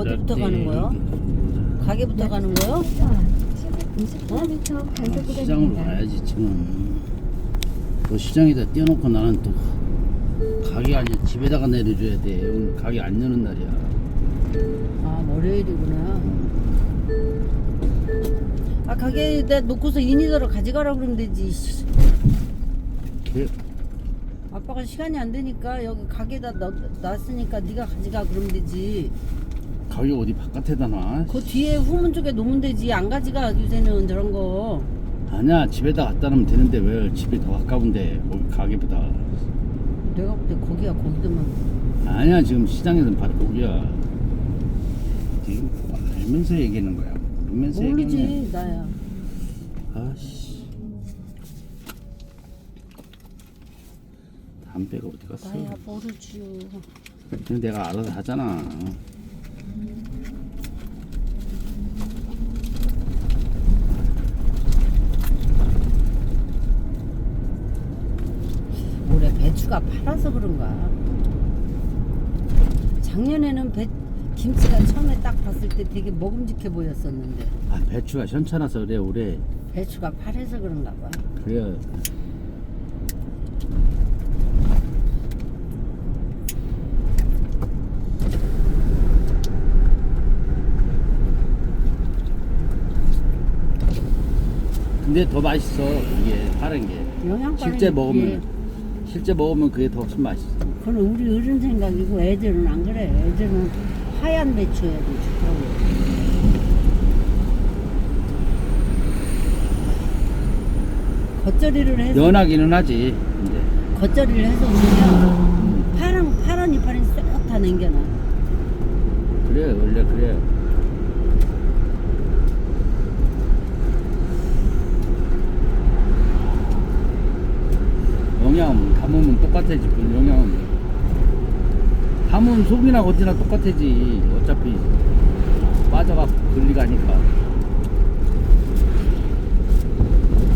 어디부터 가는 거야? 가게부터 가는 거요? 50km 단속 아, 시장으로 구간입니다. 가야지 지금 그 시장에다 띄워놓고 나는 또 가게 아니야 집에다가 내려줘야 돼 오늘 가게 안 여는 날이야 아 월요일이구나. 아 가게에다 놓고서 인이더러 가져가라 그러면 되지. 씨. 그, 아빠가 시간이 안 되니까 여기 가게에다 넣, 놨으니까 네가 가져가 그러면 되지. 가게 어디 바깥에다 놔 그 뒤에 후문 쪽에 놓으면 되지. 안 가져가 요새는 저런 거. 아니야 집에다 갖다 놓으면 되는데 왜 집이 더 가까운데 거기 가게보다 내가 볼 때 거기가 거기더만. 아니야 지금 시장에서는 바로 거기야 지금 알면서 얘기하는 거야 모르면서 얘기하는 모르지 나야. 아씨 담배가 어디 갔어 나야 모르지요. 그냥 내가 알아서 하잖아 올해 팔아서 그런가? 작년에는 배 김치가 처음에 딱 봤을 때 되게 먹음직해 보였었는데. 아 배추가 현찮아서 그래 올해. 배추가 팔아서 그런가 봐. 그래야 근데 더 맛있어 이게 다른 게. 영양가 실제 먹으면 실제 먹으면 그게 더 훨씬 맛있어 그건 우리 어른 생각이고 애들은 안 그래. 애들은 하얀 배추여야 돼 좋다고. 겉절이를 해서 연하기는 하지 근데 겉절이를 해서 먹으면 파란 파란 이파리 쏙다 남겨놔. 그래 원래 그래 영양 담으면 똑같아지 그 영양 담으면 속이나 겉이나 똑같아지 어차피. 빠져갖고 분리가니까.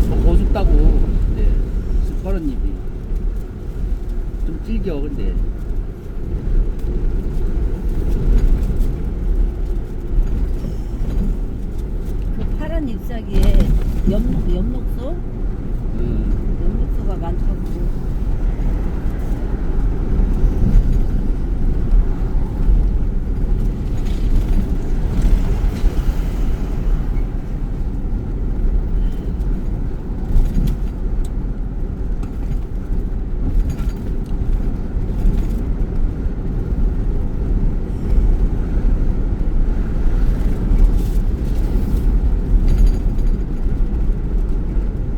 뭐 고습다고. 근데 스파른 잎이. 좀 질겨 근데. 그 파란 잎사귀에 엽록 엽록소? 음. 엽록소가 많다고.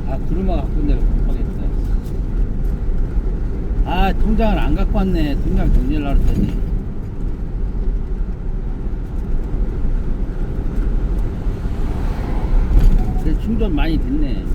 아 구르마 갖고 내가 급하겠다 아 통장을 안 갖고 왔네. 통장 정리를 그래 충전 많이 됐네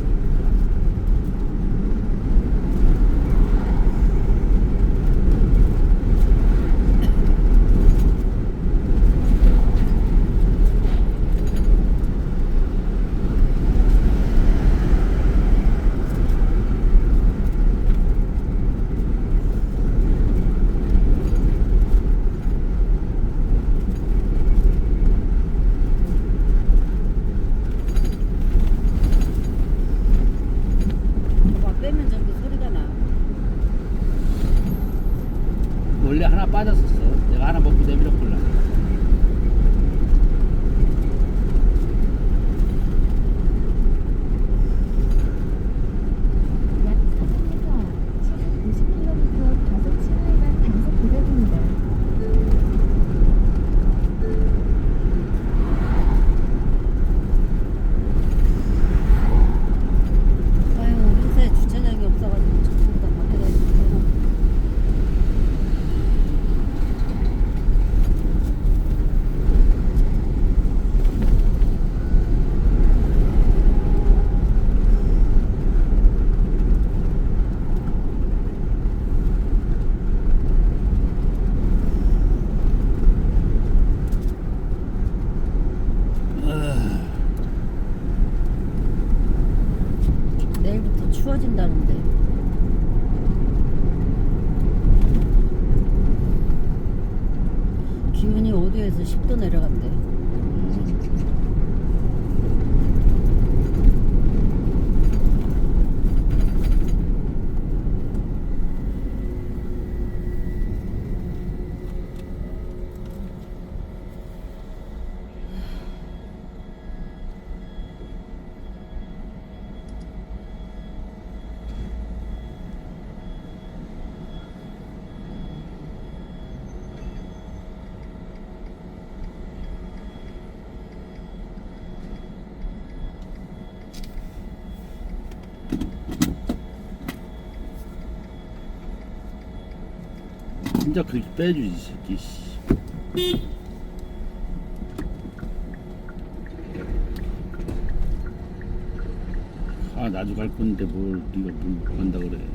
진짜 그렇게 빼주지 이 새끼 씨. 아 나도 갈 건데 뭘 네가 뭘 간다 그래 근데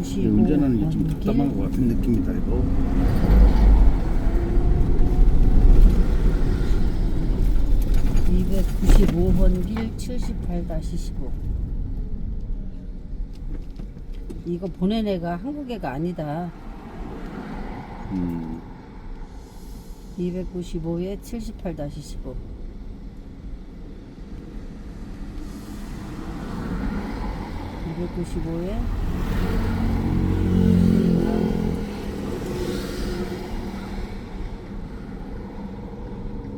295. 좀 답답한 것 같은 느낌이다 이거 길. 295번 길 78-15. 이거 보낸 애가 한국 애가 아니다. 음 295에 78-15. (295에)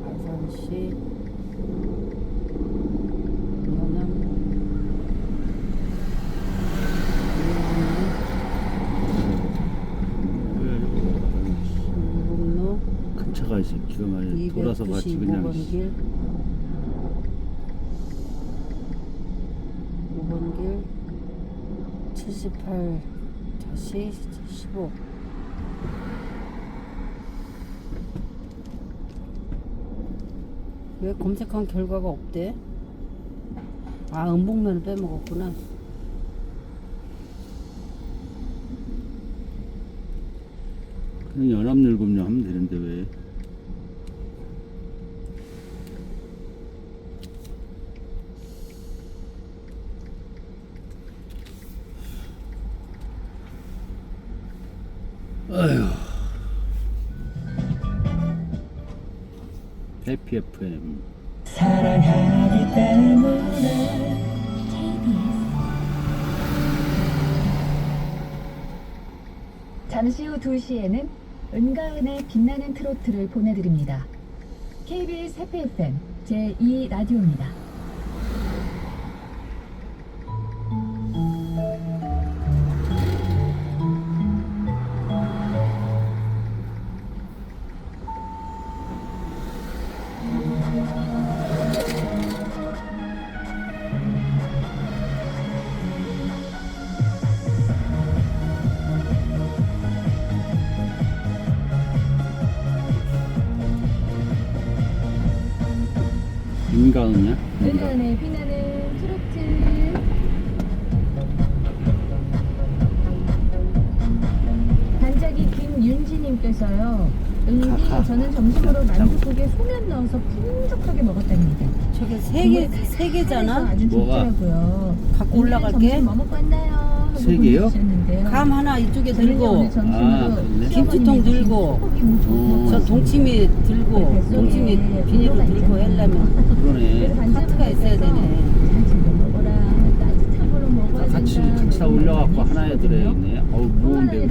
아산시 연암 중북로 큰 차가 있어 기가 돌아서 같이 그냥 295번 길. 5번 길 78 다시 15 왜 검색한 결과가 없대? 아 음복면을 빼먹었구나. 그냥 연합 늙음료 하면 되는데 왜 해피 FM 잠시 후 2시에는 은가은의 빛나는 트로트를 보내드립니다. KBS 해피 FM 제2 라디오입니다. 개 개잖아 아주 뭐가? 갖고 올라갈게. 뭐세 개요? 감 하나 이쪽에 들고 아, 그렇네. 김치통 들고, 어. 먹고 저. 동치미 들고 동치미 비닐로 들고 하려면 그러네 하트가 있어야 되네. 같이. 같이 다 올려갖고 하나에 들어있네 어우 무거운데 아니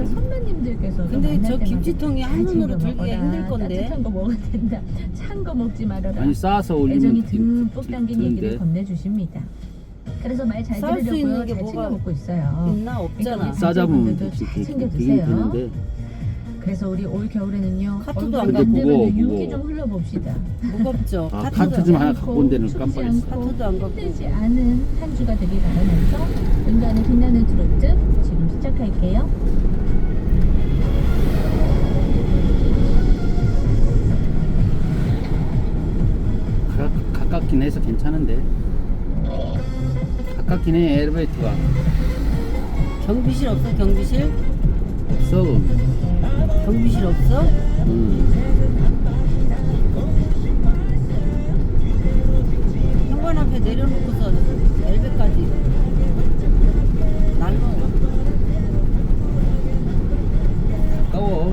근데 저 김치통이 한눈으로 들기가 힘들 건데. 따뜻한 거 먹어야 된다. 찬 거 먹지 말아라. 아니 싸서 올리면 애정이 듬뿍 담긴 얘기를. 건네주십니다. 그래서 말 잘 쌀수 들으려고요. 있는 게잘 챙겨 뭐가 먹고 있어요. 있나 없잖아. 그러니까 싸잡으면 되지 잘 되긴 챙겨주세요. 되는데 그래서 우리 올 겨울에는요. 카트도 안 갖고 유기. 좀 흘려봅시다. 무겁죠. 아, 카트 안 좀. 하나 갖고 온 데는 춥지 깜빡했어. 카트도 안 갖고. 힘들지 않은 한 주가 되길 바라면서 은간의 빛나는 트로트 지금 시작할게요. 가, 가깝긴 해서 괜찮은데 가깝긴 해 엘리베이터가 경비실 없어 경비실? 없어 경비실 없어? 음. 현관 앞에 내려놓고서 엘베까지 날로 가까워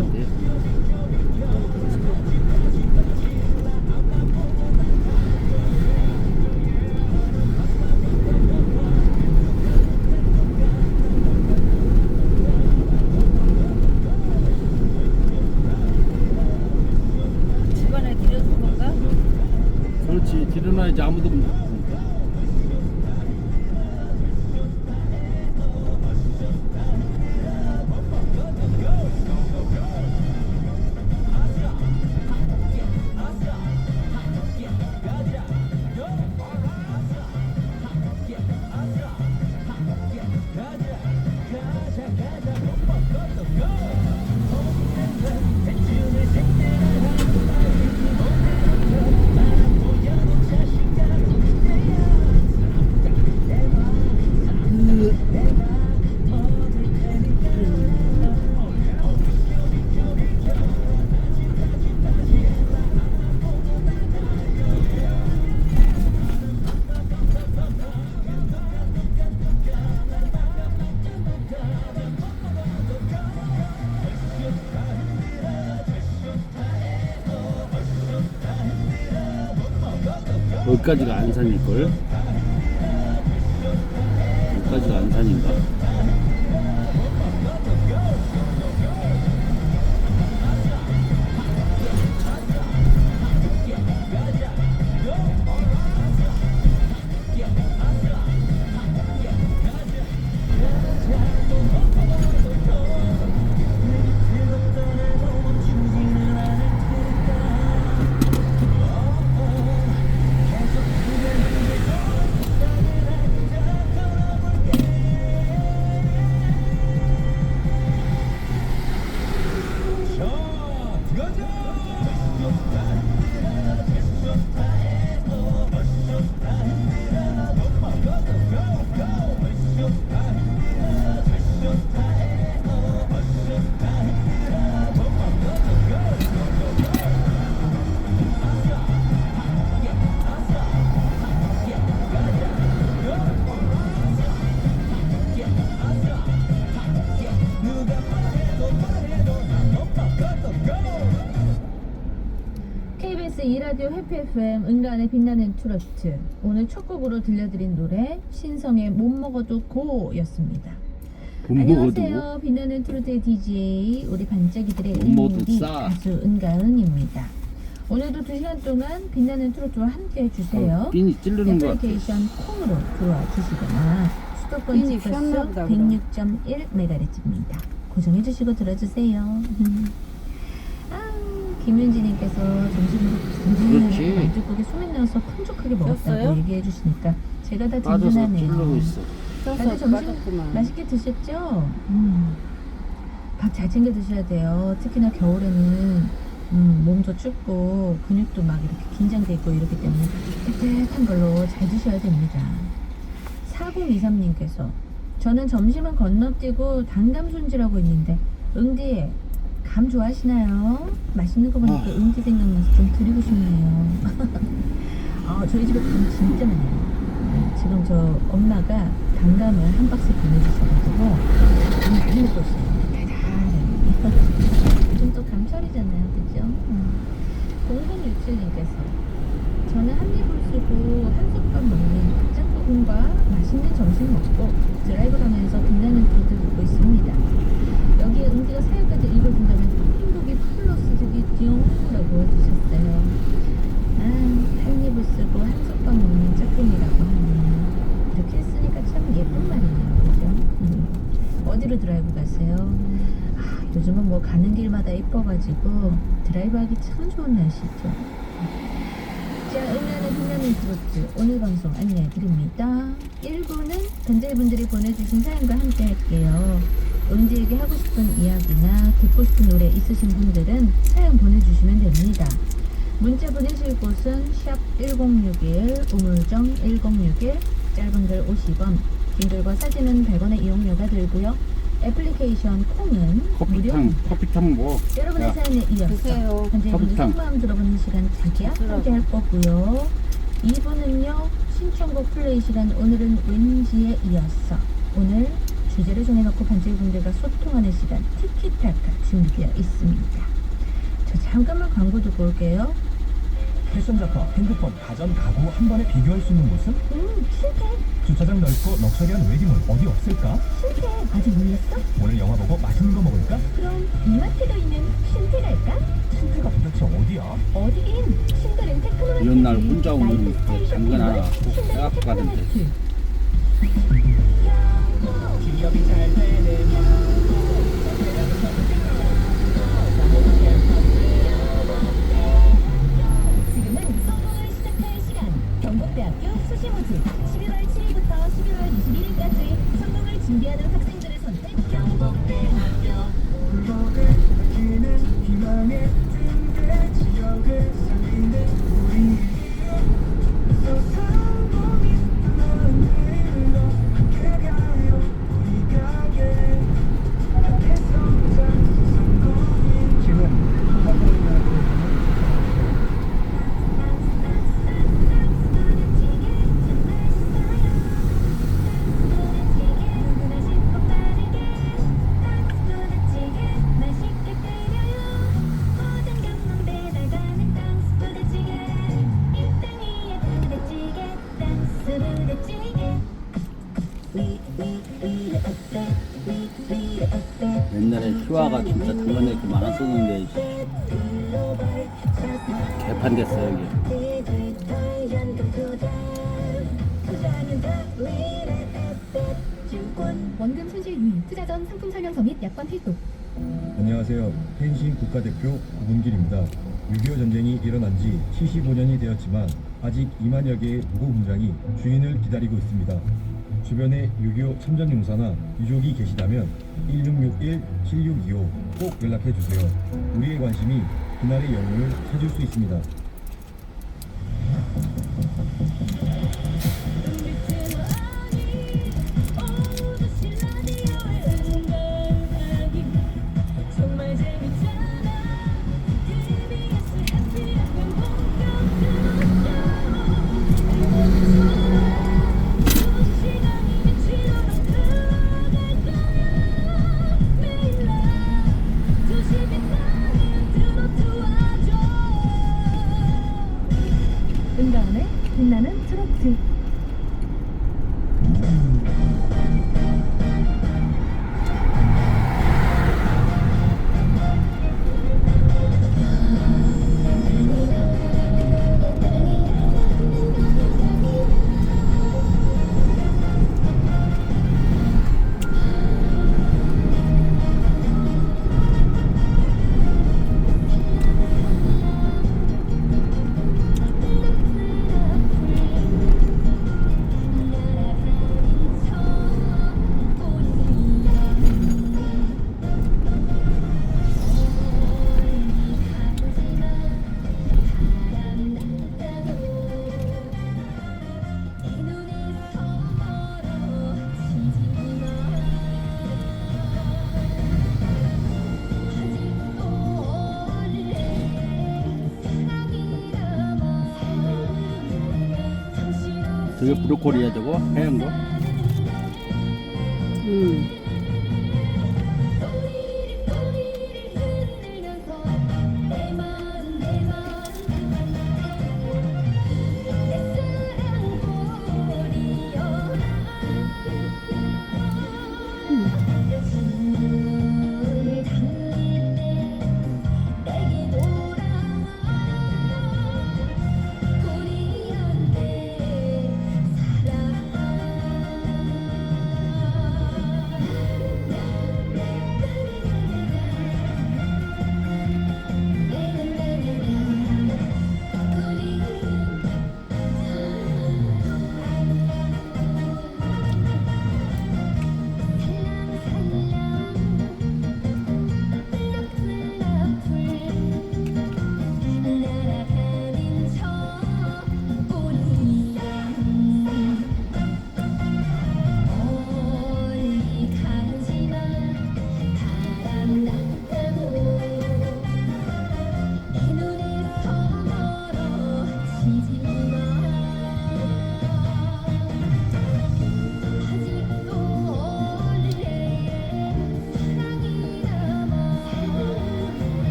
들 여기까지가 안산일걸? 여기까지가 안산인가? 해피 FM 은간의 빛나는 트로트 오늘 첫 곡으로 들려드린 노래 신성의 못 먹어도 고였습니다. 안녕하세요. 빛나는 트로트의 DJ 우리 반짝이들의 은디 싸. 가수 은가은입니다. 오늘도 2시간 동안 빛나는 트로트와 함께 해주세요. 어, 애플리케이션 콩으로 들어와 주시거나 수도권 그럼. 106.1MHz입니다. 고정해주시고 들어주세요. 아, 김윤지님께서 점심으로. 든든하게 만두국에 소면 넣어서 풍족하게 먹었다고 줬어요? 얘기해 주시니까 제가 다 든든하네요. 있어 다들 점심 빠졌구만. 맛있게 드셨죠? 음. 밥잘 챙겨 드셔야 돼요. 특히나 겨울에는 음, 몸도 춥고 근육도 막 이렇게 긴장돼 있고 이렇기 때문에 따뜻한 걸로 잘 드셔야 됩니다. 4023님께서 저는 점심은 건너뛰고 단감 손질하고 있는데 응디 감 좋아하시나요? 맛있는 거 보니까 아. 응디 생각나서 좀 드리고 싶네요. 아, 저희 집에 감 진짜 많아요. 네, 지금 저 엄마가 단감을 한 박스 보내주셔가지고 감 많이 먹고 있어요. 달달하게. 요즘 또 감철이잖아요, 그죠? 음. 공군 유치님께서 저는 한 입을 쓰고 한솥밥 먹는 짬뽕과 맛있는 점심 먹고 드라이브 가면서 빛나는 불들 보고 있습니다. 여기에 은지가 사연까지 읽어준다면 행복이 플러스 되기 띠용라고 해주셨어요. 아, 한 입을 쓰고 한솥밥 먹는 짝꿍이라고 하네요. 이렇게 했으니 어디로 드라이브 가세요? 아, 요즘은 뭐 가는 길마다 이뻐가지고 드라이브하기 참 좋은 날씨죠. 자, 음란의 빛나는 트로트 오늘 방송 안내해 드립니다. 1부는 던제분들이 보내주신 사연과 함께 할게요. 음지에게 하고 싶은 이야기나 듣고 싶은 노래 있으신 분들은 사연 보내주시면 됩니다. 문자 보내실 곳은 샵 1061 우물정 1061 짧은 글 50원 긴 글과 사진은 100원의 이용료가 들고요. 애플리케이션 콩은 커피탕 무료입니다. 커피탕 뭐 여러분의 야. 사연에 이어서 드세요. 현재 분들 커피탕. 속마음 들어보는 시간 자기야. 함께 할 거고요. 2부는요 신청곡 플레이 시간 오늘은 왠지에 이어서 오늘 주제를 정해놓고 반지분들과 소통하는 시간 티키타카 준비되어 있습니다. 저 잠깐만 광고 듣고 올게요. 패션 잡화, 핸드폰, 가전, 가구 한 번에 비교할 수 있는 곳은 음 실패 주차장 넓고 럭셔리한 웨딩홀 어디 없을까? 실패 아직 몰랐어? 오늘 영화 보고 맛있는 거 먹을까? 그럼 이마트가 있는 신태 갈까? 신태가 도대체 어디야? 어디긴 신들은 테크놀로지 이런 날 혼자 오는 그 당근 하나 꼭 빼갖고 가던데. 기업이 잘 되는 대학교 수시모집 11월 7일부터 11월 21일까지 성공을 준비하는 학생 안녕하세요. 펜싱 국가대표 구분길입니다. 6.25 전쟁이 일어난 지 75년이 되었지만 아직 2만여 개의 무고 공장이 주인을 기다리고 있습니다. 주변에 6.25 참전용사나 유족이 계시다면 1661-7625 꼭 연락해 주세요. 우리의 관심이 그날의 영웅을 찾을 수 있습니다. 저게 브로콜리야 저거 하얀 거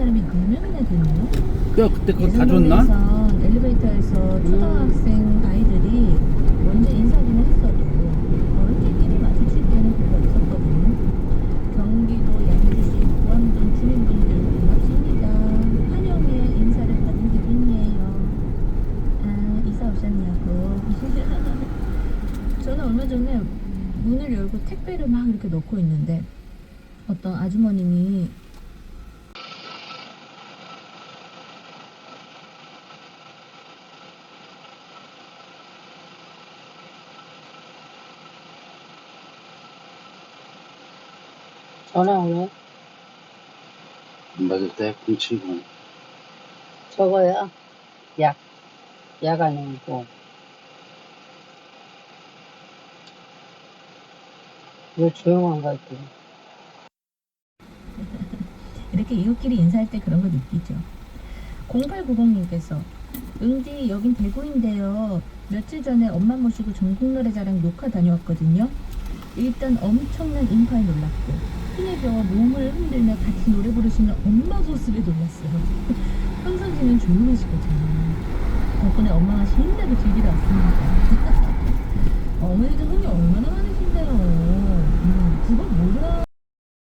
사람이 4명이나 되네요. 야 그때 그거 다 줬나? 엘리베이터에서 초등학생 아이들이 먼저 인사기는 했어도 어른들끼리 마주칠 때는 별로 없었거든요. 경기도 양주시 보암동 주민분들 반갑습니다. 환영의 인사를 받은 기분이에요. 아 이사 오셨냐고. 저는 얼마 전에 문을 열고 택배를 막 이렇게 넣고 있는데 어떤 아주머님이 전화 오네. 안 받을 때 070. 저거야. 약. 약 아니고. 왜 조용한가 했더니. 이렇게 이웃끼리 인사할 때 그런 거 느끼죠. 0890님께서 응디 여긴 대구인데요. 며칠 전에 엄마 모시고 전국 노래자랑 녹화 다녀왔거든요. 일단 엄청난 인파에 놀랐고 힘내서 몸을 흔들며 같이 노래 부르시는 엄마 소스를 놀랐어요. 현상 씨는 조용하시거든요. 덕분에 엄마가 신나게 즐기러 왔습니다. 어머니도 흥이 얼마나 많으신데요. 음, 그건 뭐